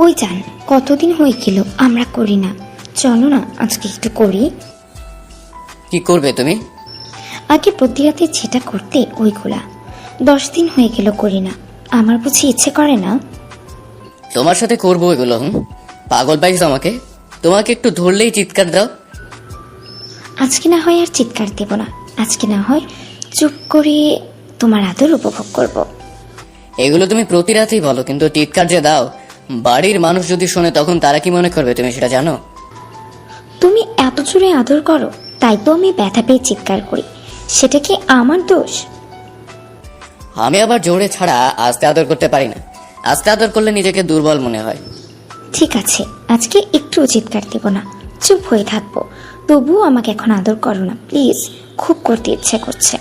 ওই যান কতদিন হয়ে গেল আমরা করি না। চলো না আজকে একটু করি। কি করবে তুমি? আগে প্রতি রাতে যেটা করতে ওইগুলা দশ দিন হয়ে গেল করি না। আমার বুঝি ইচ্ছে করে না? তোমার সাথে করব এগুলো হুম? পাগল পাইছো আমাকে? তোমাকে একটু ধরলেই চিৎকার দাও। আজকে না হয় আর চিৎকার দেব না। আজকে না হয় চুপ করে তোমার আদর উপভোগ করব। এগুলো তুমি প্রতি রাতেই বলো কিন্তু চিৎকার যে দাও বাড়ির মানুষ যদি শোনে তখন তারা কি মনে করবে? তুমি সেটা জানো? তুমি এত জোরে আদর করো তাই তো আমি ব্যথা পেয়ে চিৎকার করি। সেটা কি আমার দোষ? আমি আবার জোরে ছাড়া আস্তে আদর করতে পারি না। আস্তে আদর করলে নিজেকে দুর্বল মনে হয়। ঠিক আছে আজকে একটুও চিৎকার দেব না। চুপ হয়ে থাকব। তবুও আমাকে এখন আদর করো না প্লিজ। খুব করতে ইচ্ছে করছে।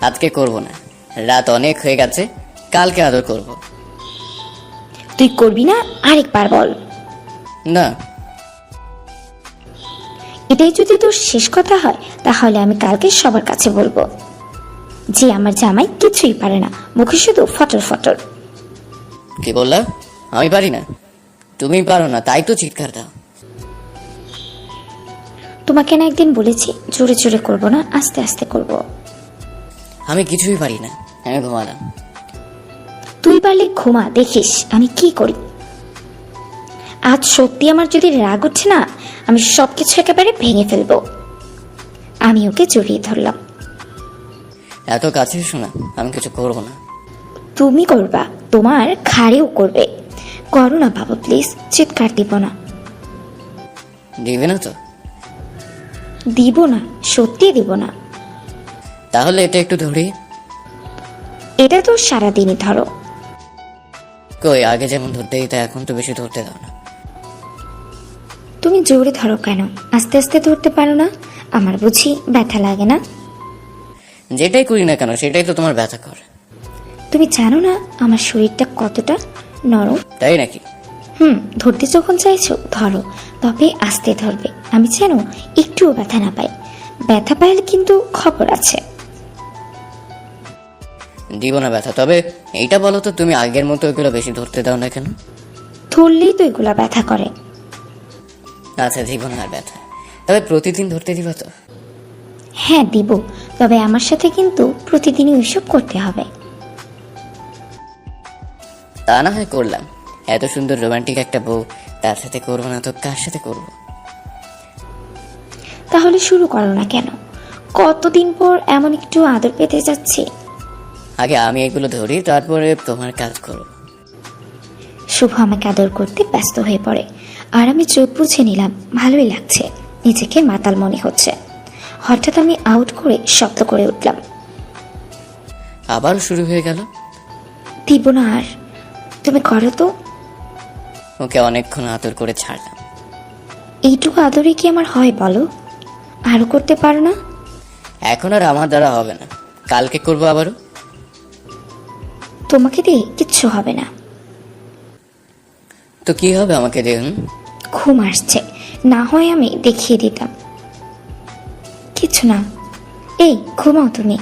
আজকে করব না। রাত অনেক হয়ে গেছে কালকে আদর করব। তুই করবি না আরেকবার বল। না। এটাই যদি তোর শেষ কথা হয় তাহলে আমি কালকে সবার কাছে বলব। যে আমার জামাই কিছুই পারে না মুখে শুধু ফটর ফটর। কি বললা? আমি পারি না। তুমি পারো না তাই তো চিৎকার দাও। তোমাকে না একদিন বলেছি জোরে জোরে করব না আস্তে আস্তে করব। আমি কিছুই পারি না। আমি ঘুমালাম। তুই পারলে ঘুমা দেখিস আমি কি করি। আজ সত্যি আমার যদি রাগ উঠছে না আমি সবকিছু একেবারে ভেঙে ফেলব। আমি ওকে জড়িয়ে ধরলাম। এত কাছে শোনা আমি কিছু করব না। তুমি করবা তোমার ঘাড়েও করবে। করো না বাবা প্লিজ চিৎকার দিব না। দিবে না তো? দিব না সত্যি দিব না। তাহলে এটা একটু ধরি। এটা তো সারাদিনই ধরো। কই আগে যেমন ধরতে দিতে এখন তো বেশি ধরতে দাও না। তুমি জোরে ধরো কেন? আস্তে আস্তে ধরতে পারো না? আমার বুঝি ব্যথা লাগে না? যেটাই করি না কেন সেটাই তো তোমার ব্যথা করে। তুমি জানো না আমার শরীরটা কতটা নরম? তাই নাকি? হুম ধরতে যখন চাইছো ধরো। তবে আস্তে ধরবে। আমি যেন একটুও ব্যথা না পাই। ব্যথা পাইলে কিন্তু খবর আছে। দিব না ব্যথা। তবে এইটা বলো তো তুমি আগের মতো এগুলো বেশি ধরতে দাও না কেন? ধরলেই তো এগুলা ব্যথা করে। আচ্ছা দিব না আর ব্যথা। তবে প্রতিদিন ধরতে দিবা তো? হ্যাঁ দিব। তবে আমার সাথে কিন্তু প্রতিদিনই ওইসব করতে হবে। তা না হয় করলাম। এত সুন্দর রোমান্টিক একটা বউ তার সাথে করব না তো কার সাথে করব? তাহলে শুরু করো না কেন? কতদিন পর এমন একটু আদর পেতে যাচ্ছি? আগে আমি এগুলো ধরি তারপরে তোমার কাজ করো। শুভ আমাকে আদর করতে ব্যস্ত হয়ে পড়ে। আর আমি চোখ বুঝে নিলাম ভালোই লাগছে নিজেকে মাতাল মনে হচ্ছে। হঠাৎ আমি আউট করে শব্দ করে উঠলাম। আবার শুরু হয়ে গেল? দিব না আর। তুমি করো তো। ওকে অনেকক্ষণ আদর করে ছাড়লাম। এইটুকু আদরে কি আমার হয় বলো? আরও করতে পারো না? এখন আর আমার দ্বারা হবে না। কালকে করব আবারও? তোমাকে দিয়ে কিচ্ছু হবে না। তো কি হবে আমাকে দিয়ে ঘুম আসছে। না হয় আমি দেখিয়ে দিতাম। কিছু না। এই ঘুমাও তুমি।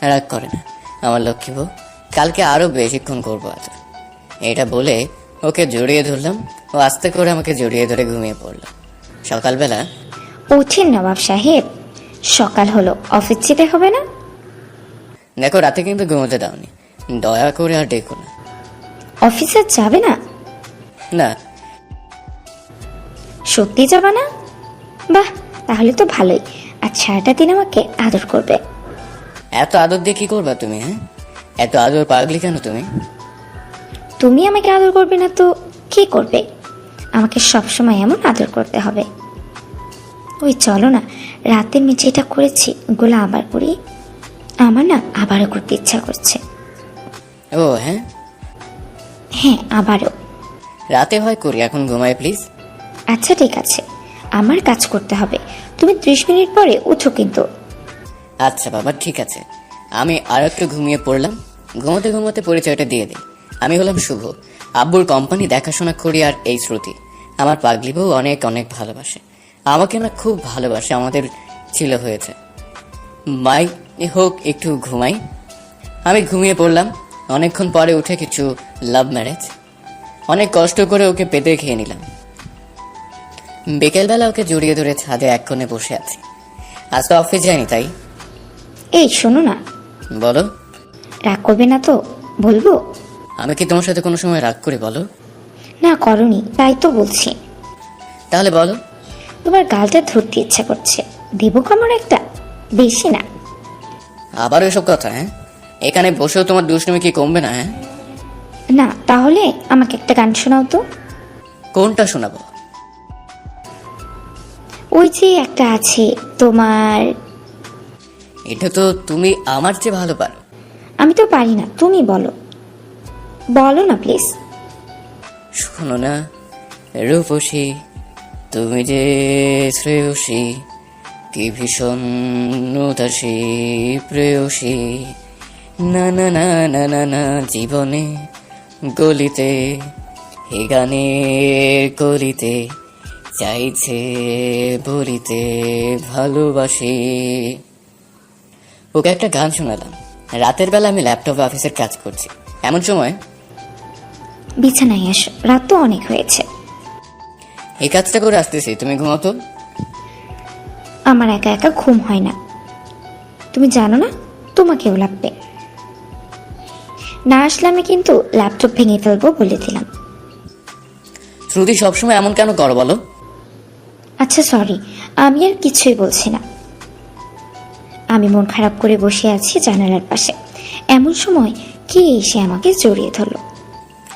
রাগ করে না। আমার লক্ষ্মী বউ কালকে আরও বেশিক্ষণ করব আদর এটা বলে ওকে জড়িয়ে ধরলাম। ও আস্তে করে আমাকে জড়িয়ে ধরে ঘুমিয়ে পড়ল। সকালবেলা ওঠেন নবাব সাহেব। সকাল হলো। অফিস যেতে হবে না? দেখো রাতে কিন্তু ঘুমোতে দাওনি। দয়া করে আর ডেকো না। অফিসে যাবে না? না। সত্যি যাবে না? বাহ তাহলে তো ভালোই। আর সারাটা দিন আমাকে আদর করবে। এত আদর দিয়ে কি করবা তুমি হ্যাঁ? এত আদর পাগলি কেন তুমি? তুমি আমাকে আদর করবে না তো কে করবে? আমাকে সবসময় এমন আদর করতে হবে। ওই চলো না রাতে আমি যেটা করেছি ওগুলো আবার করি। আমার না আবারও করতে ইচ্ছা করছে। ও হ্যাঁ? হ্যাঁ আবারও। রাতে হয় করি এখন ঘুমায় প্লিজ আচ্ছা ঠিক আছে। আমার কাজ করতে হবে। তুমি ত্রিশ মিনিট পরে উঠো কিন্তু। আচ্ছা বাবা ঠিক আছে। আমি আর একটু ঘুমিয়ে পড়লাম। ঘুমোতে ঘুমোতে পরিচয়টা দিয়ে দিই। আমি হলাম শুভ। আব্বুর কোম্পানি দেখাশোনা করি আর এই শ্রুতি। আমার পাগলি বউ অনেক অনেক ভালোবাসে। আমাকে না খুব ভালোবাসে আমাদের ছিল হয়েছে। মাই হোক একটু ঘুমাই। আমি ঘুমিয়ে পড়লাম। অনেকক্ষণ পরে উঠে কিছু লাভ ম্যারেজ অনেক কষ্ট করে ওকে পেতে খেয়ে নিলাম। বিকেলবেলা ওকে জড়িয়ে ধরে ছাদে এক কোণে বসে আছি। আজ তো অফিস যায়নি তাই? এই শোনো না। বলো। রাগ করবে না তো বলব? আমি কি তোমার সাথে কোনো সময় রাগ করি বলো? না করনি তাই তো বলছি। তাহলে বলো। তোমার গালটা ধরতে ইচ্ছা করছে। দেবো কামড় একটা? বেশি না। আবার এসব কথা হ্যাঁ? এখানে বসেও তোমার দুষ্টুমি কি কমবে না হ্যাঁ? না তাহলে আমাকে একটা গান শোনাও তো। কোনটা শোনাবো? ওই যে একটা আছে তোমার এটা তো তুমি আমার চেয়ে ভালো পারো। আমি তো পারি না তুমি বলো। বলো না প্লিজ। শোনো না রূপসী তুমি যে শ্রেয়সী কি ভীষণ উদাসী প্রেয়সী। না না না না না না জীবনে গলিতে হে গানের করিতে চাইছে বলিতে ভালোবাসি। ওকে একটা গান শোনালাম। রাতের বেলা আমি ল্যাপটপ অফিসের কাজ করছি। এমন সময় বিছানায় এসো। রাত তো অনেক হয়েছে। এই কাজটা করে আসতেছি। তুমি ঘুমাতো আমার একা একা ঘুম হয় না। তুমি জানো না তোমাকেও লাগবে। না আসলে আমি কিন্তু ল্যাপটপ ভেঙে ফেলব বলে দিলাম শ্রুতি সবসময় এমন কেন করো বলো? আচ্ছা সরি আমি আর কিছুই বলছি না। আমি মন খারাপ করে বসে আছি জানালার পাশে। এমন সময় কে এসে আমাকে জড়িয়ে ধরলো?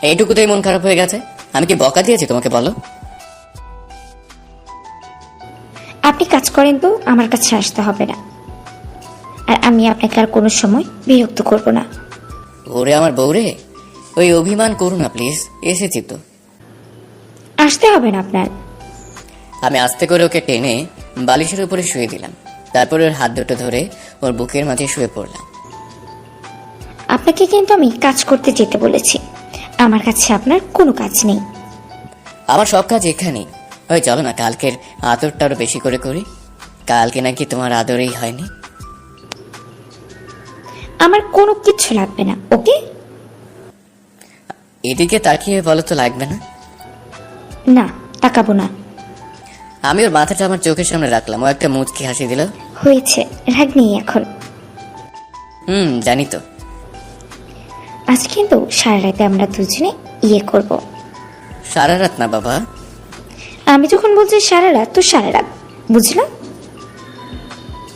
এইটুকুতেই মন খারাপ হয়ে গেছে। আমি কি বকা দিয়েছি তোমাকে বলো? আপনি কাজ করেন তো আমার কাছে আসতে হবে না। আর আমি আপনাকে আর কোনো সময় বিরক্ত করব না। ওরে আমার বউরে ওই অভিমান করুন না প্লিজ। এসেছি তো। আসতে হবে না আপনার। আমি আস্তে করে ওকে টেনে বালিশের উপরে শুয়ে দিলাম। তারপর ওর হাত দুটো ধরে ওর বুকের মাঝে শুয়ে পড়লাম। আপনাকে কিন্তু আমি কাজ করতে যেতে বলেছি। আমার কাছে আপনার কোনো কাজ নেই। আমার সব কাজ এখানেই। ওই চলো না কালকের আদরটা আরও বেশি করে করি। কালকে নাকি তোমার আদরেই হয়নি। আমার কোনো কিচ্ছু লাগবে না ওকে? এদিকে তাকিয়ে বলো তো লাগবে না? না তাকাবো না। আমি ওর মাথাটা আমার চোখের সামনে রাখলাম ও একটা মুচকি হাসি দিল। হয়েছে রাগ নেই এখন। হুম জানি তো। আজ কিন্তু সারা রাতে আমরা দুজনে ইয়ে করব। সারা রাত না বাবা। আমি যখন বলছি সারা রাত তো সারা রাত বুঝলাম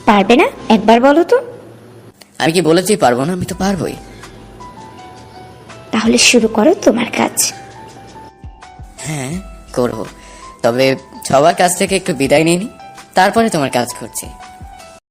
পারবে না? একবার বলো তো। আমি কি বলেছি পারব না? আমি তো পারবোই। তাহলে শুরু করো তোমার কাজ। হ্যাঁ করব। তবে সবার কাছ থেকে একটু বিদায় নিয়ে নি। তারপরে তোমার কাজ করছি।